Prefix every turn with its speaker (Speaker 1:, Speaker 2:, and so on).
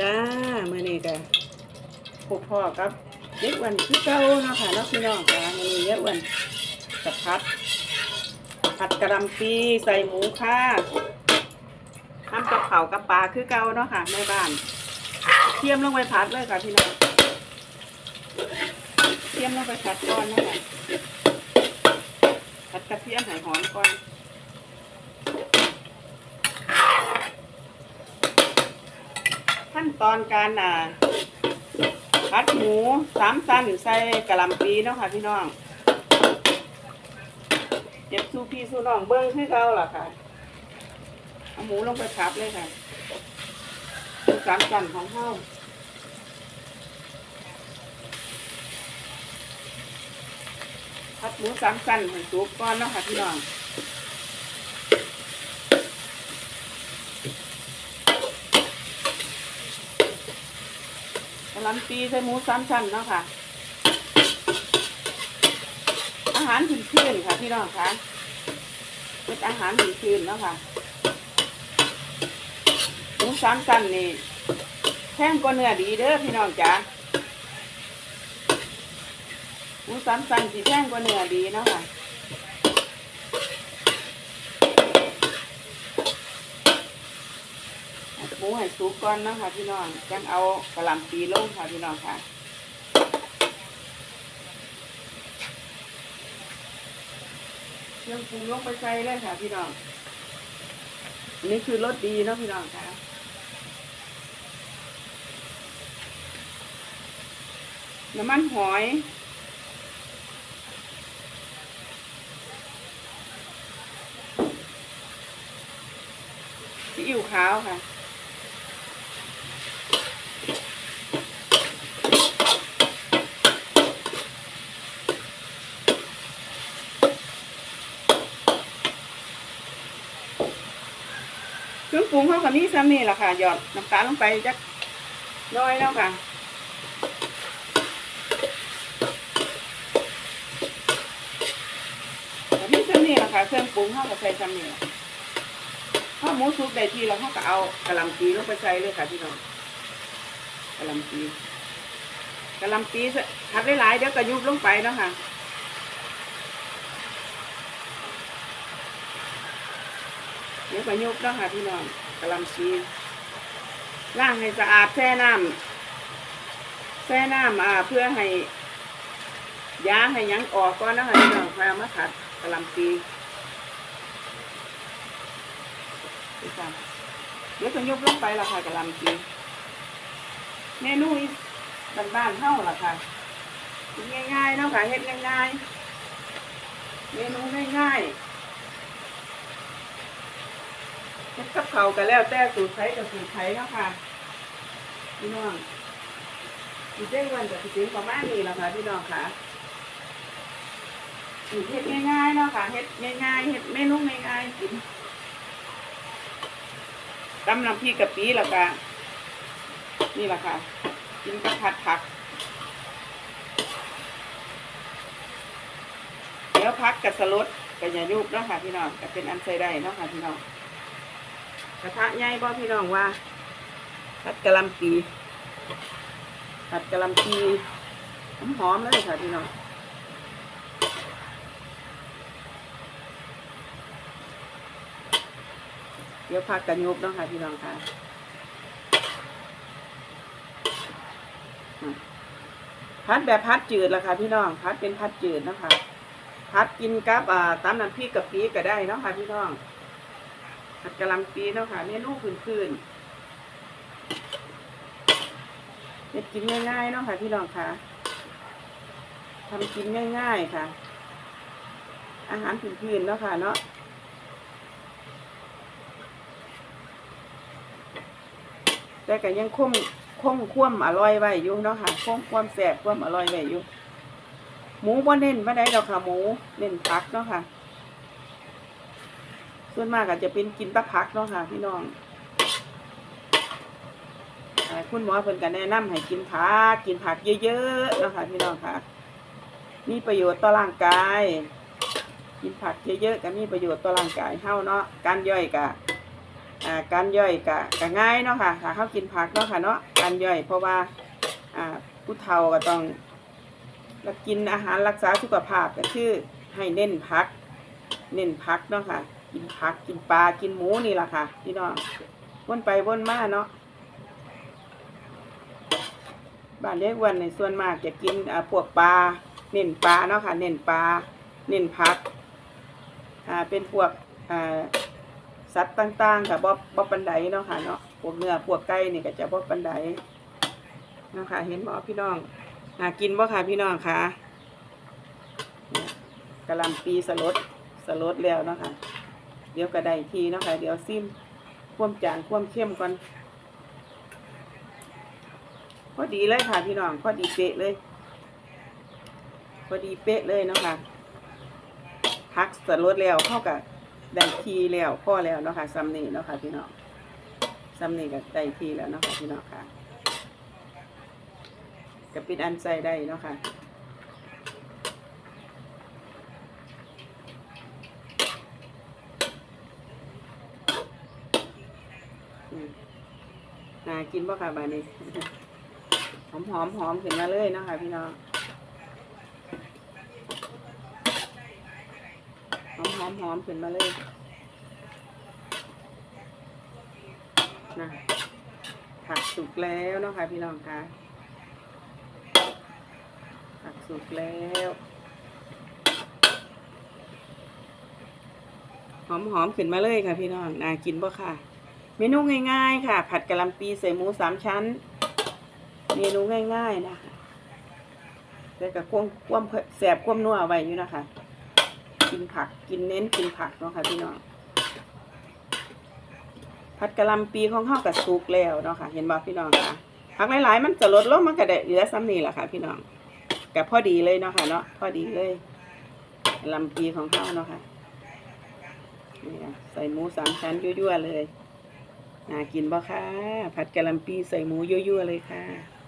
Speaker 1: จ้ามื่อนี้ก็พบพ่อครับเด็กวันที่เก้าเนาะค่ะนาะพี่น้องจ้ามื่อนี้เด็กวันกับพัดผัดกระลำปีใส่หมูค่ะทำกับเผากับปลาคือเก่าเนาะค่ะแม่บ้านเทียมลงไปผัดเลยค่ะพี่น้องเทียมลงไปผัดก่อนนะคะผัดกระเทียมใส่หอมก่อน ขั้น ตอนการอ่าผัดหมูสามสั้นใส่กระหล่ำปีเนาะค่ะพี่น้องเจ็บสู้พี่สู้น้องเบิ้งให้เขาล่ะค่ะเอาหมูลงไปผัดเลยค่ะสามสั้นของเฮาผัดหมูสามสั้นให้สุกก่อนเนาะค่ะพี่น้อง กะหล่ำปีใส่หมูสามชั้นเนาะค่ะ อาหารพื้นพื้นค่ะพี่น้องค่ะเป็นอาหารพื้นพื้นเนาะค่ะหมูสามชั้นนี่แพงกว่าเนื้อดีเด้อพี่น้องจ๋าหมูสามชั้นสิแพงกว่าเนื้อดีเนาะค่ะ หมู ให้สุกก่อนนะคะพี่น้องจังเอากระหล่ำปีลงค่ะพี่น้องค่ะเครื่องปรุงลงไปใส่เลยค่ะพี่น้องอันนี้คือรสดีเนาะพี่น้องค่ะน้ำมันหอยซีอิ๊วขาวค่ะ เครื่อง ปรุงเขากับนี่ซ้ำนี่แหละค่ะ หยอดน้ำตาลลงไปจักน้อยแล้วค่ะกับนี่ซ้ำนี่แหละค่ะ เครื่องปรุงเขากับใส่ซ้ำนี่แหละข้าวหมูสุกได้ที่แล้วเขาก็เอากระลำปีลงไปใส่เลยค่ะพี่น้องกระลำปีกระลำปีทัดหลายๆเดี๋ยวก็ยุบลงไปเนาะค่ะ เดี๋ ยวก็ยุบแล้วค่ะพี่น้องกระลำปีล้างให้สะอาดแช่น้ำแช่น้ำอ่าเพื่อให้ยาให้ยั้งออกก่อนนะคะพี่น้องค่อยามาผัดกระลำปีเดี๋ยวจะยุบลงไปละค่ะกะลำปีเมนูบ้านๆเท่าละค่ะง่ายๆเนาะค่ะเฮ็ดง่ายๆเมนูง่ายๆเฮ็ด กับเขาวก็แล้วแต่สูตรไทยกับสูตรไทยเนาะค่ะพี่น้องอีเจ้งวันกับสิบประมาณนี้และค่ะพี่น้องค่ะเฮ็ดง่ายๆเนาะค่ะเฮ็ดง่ายๆเฮ็ดเมนูง่ายๆกินตำน้ำพริกกะปิแล้วก็นี่แหละค่ะ กินกับผัดผัก เดี๋ยวพักกับสลดกับยายุบเนาะค่ะพี่น้องก็เป็นอันใส่ได้เนาะค่ะพี่น้อง กระทะใหญ่บ่พี่น้องว่าผัดกะหล่ำปีผัดกะหล่ำปีหอมๆเลยค่ะพี่น้องเดี๋ยวพักกันยุบเนาะค่ะพี่น้องค่ะพัดแบบพัดจืดละค่ะพี่น้องพัดเป็นพัดจืดนะคะพัดกินกับอ่าตำน้ำพริกกับปีก็ได้เนาะค่ะพี่น้อง ผัดกะหล่ำปีเนาะค่ะเมนูพื้นๆเด็ดกินง่ายๆเนาะค่ะพี่น้องค่ะทำกินง่ายๆค่ะ อาหารพื้นๆเนาะค่ะเนาะแต่ก็ยังคงคงความอร่อยไว้อยู่เนาะค่ะคงความแซ่บความอร่อยไว้อยู่หมูบ่เน้นบ่ได้ดอกค่ะหมูเน้นผักเนาะค่ะ ส่วนมากก็จจะเป็นกินตะผักเนาะค่ะ พี่น้องอคุณหมอเพิ่นก็แนะนำให้กินผักกินผักเยอะๆเนาะค่ะพี่น้องค่ะ มีประโยชน์ต่อร่างกาย กินผักเยอะๆก็มีประโยชน์ต่อร่างกายเฮาเนาะการย่อยก็อ่าการย่อยกะกะง่ายเนาะค่ะถ้าเขากินผักเนาะค่ะเนาะการย่อย เพราะว่าอ่าผู้เฒ่าก็ต้องกินอาหารรักษาสุขภาพก็คือให้เน้นผัก เน้นผักเนาะค่ะ กินผักกินปลากินหมูนี่แหละค่ะ พี่น้องวนไปวนมาเนาะบ้านเล็กวันในส่วนมากจะกินพวกปลาเน้นปลาเนาะค่ะ เน้นปลาเน้นผักอ่าเป็นพวกอ่าสัตว์ต่างๆกับบ๊อบบ๊อบปันไดเนาะค่ะเนาะพวกเนื้อพวกไก่นี่ก็จะบ๊อบปันไดเนาะค่ะ เห็นบ่พี่น้องน่ากินบ่ค่ะพี่น้องค่ะเนี่ยกะหล่ำปีสลดสลดแล้วเนาะค่ะ เดี๋ยวก็ได้ทีเนาะค่ะ เดี๋ยวซิมควมจางควมเข้มก่อนพอดีเลยค่ะพี่น้องพอดีเป๊ะเลยพอดีเป๊ะเลยเนาะค่ะพักสลดแล้วเข้ากับได้ทีแล้วพ่อแล้วเนาะค่ะซัมนี่เนาะค่ะพี่น้องซัมนี่ก็ได้ทีแล้วเนาะค่ะพี่น้องค่ะก็เป็นอันใจได้เนาะค่ะ น่ากินป่ะค่ะบานนี้หอมหอมหอมขึ้นมาเลยนะคะพี่น้องหอมหอมหอมขึ้นมาเลยนะผักสุกแล้วนะคะพี่น้องคะผักสุกแล้วหอมหอมขึ้นมาเลยค่ะพี่น้องน่ากินบ่ค่ะ เมนูง่ายๆ ค่ะ ผัดกะหล่ำปีใส่หมูสามชั้น เมนูง่ายๆนะคะแต่กับควมควมแสบควมนัวไว้อยู่นะคะ กินผักกินเน้นกินผักเนาะค่ะพี่น้องผัดกะหล่ำปีของข้าวกับสุกแล้วเนาะค่ะ เห็นบ่พี่น้องค่ะผักหลายๆ มันจะลดลงมันก็ได้เหลือซ้ำนี่แหละค่ะ พี่น้องกับพอดีเลยเนาะค่ะเนาะพอดีเลยกะหล่ำปีของข้าวเนาะค่ะนี่ค่ะใส่หมูสามชั้นยั่วๆเลย น่ากินบ่ค่ะผัดกะหล่ำปีใส่หมูยั่วๆเลยค่ะ